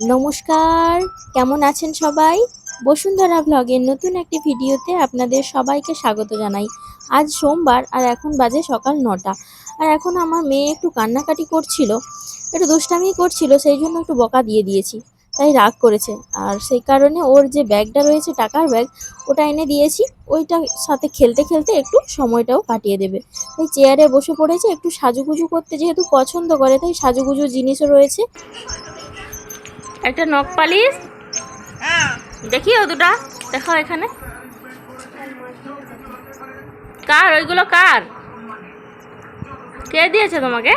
নমস্কার, কেমন আছেন সবাই? বসুন্ধরা ব্লগের নতুন একটি ভিডিওতে আপনাদের সবাইকে স্বাগত জানাই। আজ সোমবার আর এখন বাজে সকাল নটা। আর এখন আমার মেয়ে একটু কান্নাকাটি করছিল, একটু দুষ্টামি করছিল, সেই জন্য একটু বকা দিয়ে দিয়েছি। তাই রাগ করেছে। আর সেই কারণে ওর যে ব্যাগটা রয়েছে, টাকার ব্যাগ, ওটা এনে দিয়েছি। ওইটার সাথে খেলতে খেলতে একটু সময়টাও কাটিয়ে দেবে। তাই চেয়ারে বসে পড়েছে, একটু সাজুগুজু করতে যেহেতু পছন্দ করে, তাই সাজুগুজু জিনিসও রয়েছে। একটা নখ পালিশ। দেখি ও দুটা। দেখাও এখানে। কার? ওইগুলো কার? কে দিয়েছে তোমাকে?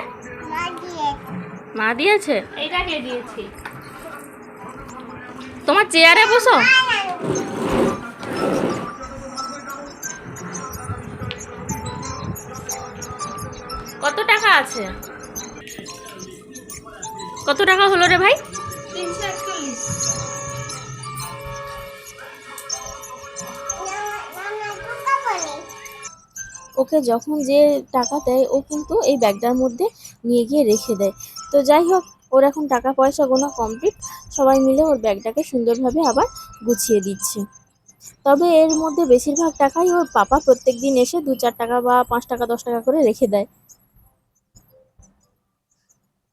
মা দিয়েছে। এটা কে দিয়েছি? তোমার চেয়ারে বসো। কত টাকা আছে? কত টাকা হলো রে ভাই? ওকে যখন যে টাকা দেয়, ও কিন্তু এই ব্যাগটার মধ্যে নিয়ে গিয়ে রেখে দেয়। তো যাই হোক, ওর এখন টাকা পয়সা গোনা কমপ্লিট সবাই মিলে ওর ব্যাগটাকে সুন্দরভাবে আবার গুছিয়ে দিচ্ছে। তবে এর মধ্যে বেশিরভাগ টাকাই ওর পাপা প্রত্যেক দিন এসে দু চার টাকা বা পাঁচ টাকা, দশ টাকা করে রেখে দেয়।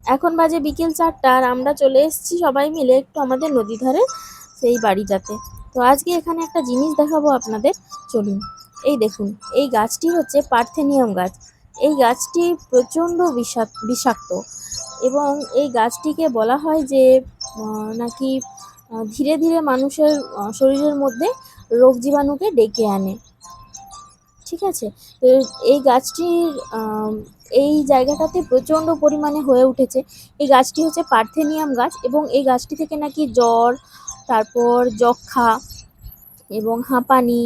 এখন বাজে বিকেল চারটা আর আমরা চলে এসেছি সবাই মিলে একটু আমাদের নদী ধারে সেই বাড়িটাতে। তো আজকে এখানে একটা জিনিস দেখাবো আপনাদের। চলুন, এই দেখুন, এই গাছটি হচ্ছে পার্থেনিয়াম গাছ। এই গাছটি প্রচণ্ড বিষাক- বিষাক্ত এবং এই গাছটিকে বলা হয় যে নাকি ধীরে ধীরে মানুষের শরীরের মধ্যে রোগ জীবাণুকে ডেকে আনে। ঠিক আছে? তো এই গাছটির এই জায়গাটাতে প্রচণ্ড পরিমাণে হয়ে উঠেছে। এই গাছটি হচ্ছে পার্থেনিয়াম গাছ এবং এই গাছটি থেকে নাকি জ্বর, তারপর যক্ষা এবং হাঁপানি,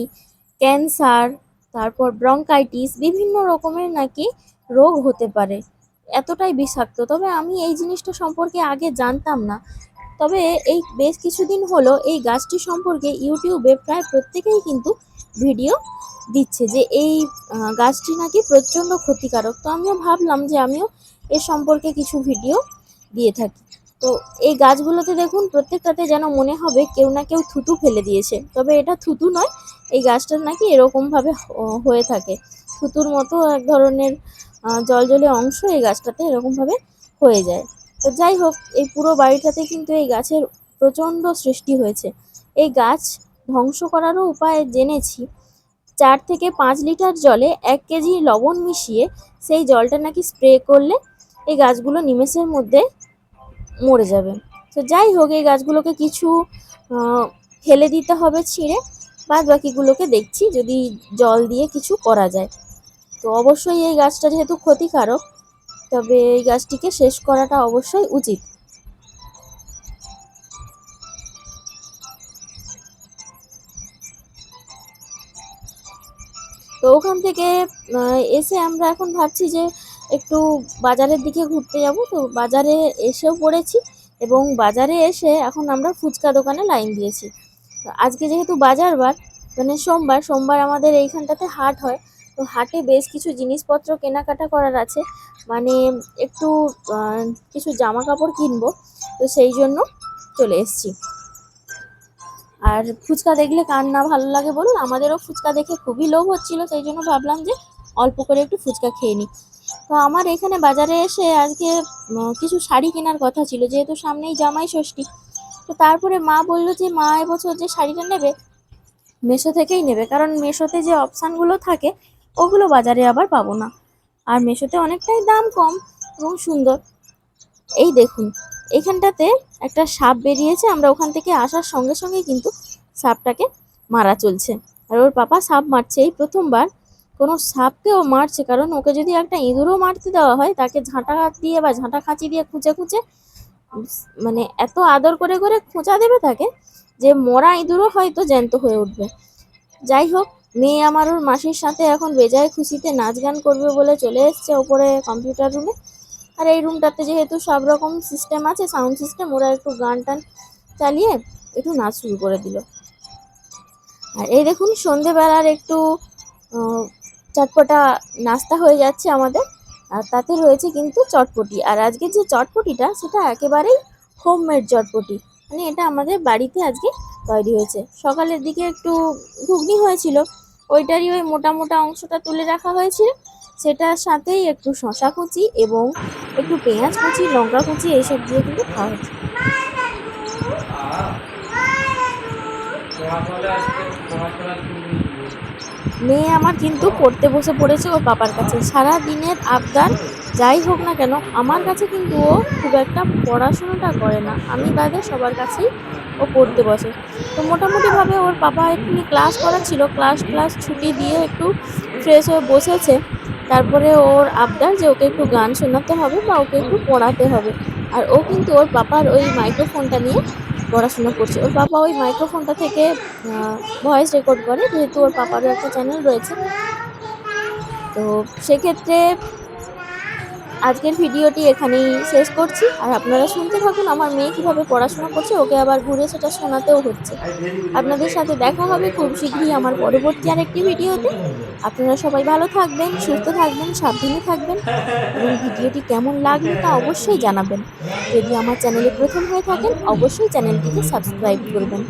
ক্যান্সার, তারপর ব্রঙ্কাইটিস বিভিন্ন রকমের নাকি রোগ হতে পারে। এতটাই বিষাক্ত। তবে আমি এই জিনিসটা সম্পর্কে আগে জানতাম না। তবে এই বেশ কিছুদিন হলো এই গাছটি সম্পর্কে ইউটিউবে প্রায় প্রত্যেকেই কিন্তু ভিডিও দিচ্ছে যে এই গাছটি নাকি প্রচণ্ড ক্ষতিকারক। তো আমিও ভাবলাম যে আমিও এর সম্পর্কে কিছু ভিডিও দিয়ে থাকি। তো এই গাছগুলোতে দেখুন, প্রত্যেকটাতে যেন মনে হবে কেউ না কেউ থুতু ফেলে দিয়েছে। তবে এটা থুতু নয়, এই গাছটার নাকি এরকমভাবে হয়ে থাকে। থুতুর মতো এক ধরনের জলজলে অংশ এই গাছটাতে এরকমভাবে হয়ে যায়। তো যাই হোক, এই পুরো বাড়িটাতে কিন্তু এই গাছের প্রচণ্ড সৃষ্টি হয়েছে। এই গাছ ধ্বংস করারও উপায় জেনেছি। চার থেকে পাঁচ লিটার জলে এক কেজি লবণ মিশিয়ে সেই জলটা নাকি স্প্রে করলে এই গাছগুলো নিমেষের মধ্যে মরে যাবে। তো যাই হোক, এই গাছগুলোকে কিছু ফেলে দিতে হবে ছিঁড়ে বাদ বাকিগুলোকে দেখছি যদি জল দিয়ে কিছু করা যায়। তো অবশ্যই এই গাছটা যেহেতু ক্ষতিকারক, তবে এই গাছটিকে শেষ করাটা অবশ্যই উচিত। তো ওখান থেকে এসে আমরা এখন ভাবছি যে একটু বাজারের দিকে ঘুরতে যাব। তো বাজারে এসেও পড়েছি এবং বাজারে এসে এখন আমরা ফুচকা দোকানে লাইন দিয়েছি। আজকে যেহেতু বাজার বার মানে সোমবার সোমবার আমাদের এইখানটাতে হাট হয়। তো হাটে বেশ কিছু জিনিসপত্র কেনাকাটা করার আছে। মানে একটু কিছু জামা কাপড় কিনবো। তো সেই জন্য চলে এসেছি। আর ফুচকা দেখলে কার না ভালো লাগে বলুন? আমাদেরও ফুচকা দেখে খুবই লোভ হচ্ছিল, সেই জন্য ভাবলাম যে অল্প করে একটু ফুচকা খেয়ে নিই। তো আমার এখানে বাজারে এসে আজকে কিছু শাড়ি কেনার কথা ছিল, যেহেতু সামনেই জামাই ষষ্ঠী। তো তারপরে মা বলল যে, মা, এবছর যে শাড়িটা নেবে, মেশো থেকেই নেবে। কারণ মেশোতে যে অপশানগুলো থাকে, ওগুলো বাজারে আবার পাবো না। আর মেশোতে অনেকটাই দাম কম এবং সুন্দর। এই দেখুন এইখানটাতে একটা সাপ বেরিয়েছে। আমরা ওখান থেকে আসার সঙ্গে সঙ্গে কিন্তু সাপটাকে মারা চলছে। আর ওর পাপা সাপ মারছে এই প্রথমবার কোনো সাপকে ও মারছে কারণ ওকে যদি একটা ইঁদুরও মারতে দেওয়া হয় তাকে ঝাঁটা দিয়ে বা ঝাঁটা খাঁচি দিয়ে খুঁচে উম, মানে এত আদর করে করে খোঁচা দেবে তাকে যে মরা ইঁদুরও হয়তো জ্যান্ত হয়ে উঠবে। যাই হোক মেয়ে আমার ওর মাসির সাথে এখন বেজায় খুশিতে নাচ গান করবে বলে চলে এসছে ওপরে কম্পিউটার রুমে। আর এই রুমটাতে যেহেতু সব রকম সিস্টেম আছে সাউন্ড সিস্টেম ওরা একটু গান টান চালিয়ে একটু নাচ শুরু করে দিল। আর এই দেখুন, সন্ধেবেলার একটু চটপটা নাস্তা হয়ে যাচ্ছে আমাদের। আর তাতে রয়েছে কিন্তু চটপটি। আর আজকে যে চটপটিটা, সেটা একেবারেই হোমমেড চটপটি। মানে এটা আমাদের বাড়িতে আজকে তৈরি হয়েছে। সকালের দিকে একটু ঘুগনি হয়েছিল, ওইটারই ওই মোটা মোটা অংশটা তুলে রাখা হয়েছিল। সেটার সাথেই একটু শশা কুচি এবং একটু পেঁয়াজ কুচি, লঙ্কা কুচি, এইসব দিয়ে কিন্তু খাওয়া হয়েছে মেয়ে আমার কিন্তু পড়তে বসে পড়েছে ওর পাপার কাছে। সারা দিনের আবদার যাই হোক না কেন, আমার কাছে কিন্তু ও খুব একটা পড়াশোনাটা করে না। আমি বাদে সবার কাছেই ও পড়তে বসে। তো মোটামুটিভাবে ওর পাপা একটু ক্লাস করা ছিল। ক্লাস ক্লাস ছুটি দিয়ে একটু ফ্রেশ হয়ে বসেছে। তারপরে ওর আবদার যে ওকে একটু গান শোনাতে হবে বা ওকে একটু পড়াতে হবে। আর ও কিন্তু ওর পাপার ওই মাইক্রোফোনটা নিয়ে পড়াশোনা করছে। ওর পাপা ওই মাইক্রোফোনটা থেকে ভয়েস রেকর্ড করে, যেহেতু ওর পাপারও একটা চ্যানেল রয়েছে। তো সেক্ষেত্রে আজকের ভিডিওটি এখানেই শেষ করছি। আর আপনারা শুনতে থাকুন আমার মেয়ে কীভাবে পড়াশোনা করছে, ওকে আবার ঘুরে সেটা শোনাতেও হচ্ছে। আপনাদের সাথে দেখা হবে খুব শীঘ্রই আমার পরবর্তী আরেকটি ভিডিওতে। আপনারা সবাই ভালো থাকবেন, সুস্থ থাকবেন, সাবধানে থাকবেন এবং ভিডিওটি কেমন লাগল তা অবশ্যই জানাবেন। যদি আমার চ্যানেলে প্রথম হয়ে থাকেন, অবশ্যই চ্যানেলটিকে সাবস্ক্রাইব করবেন।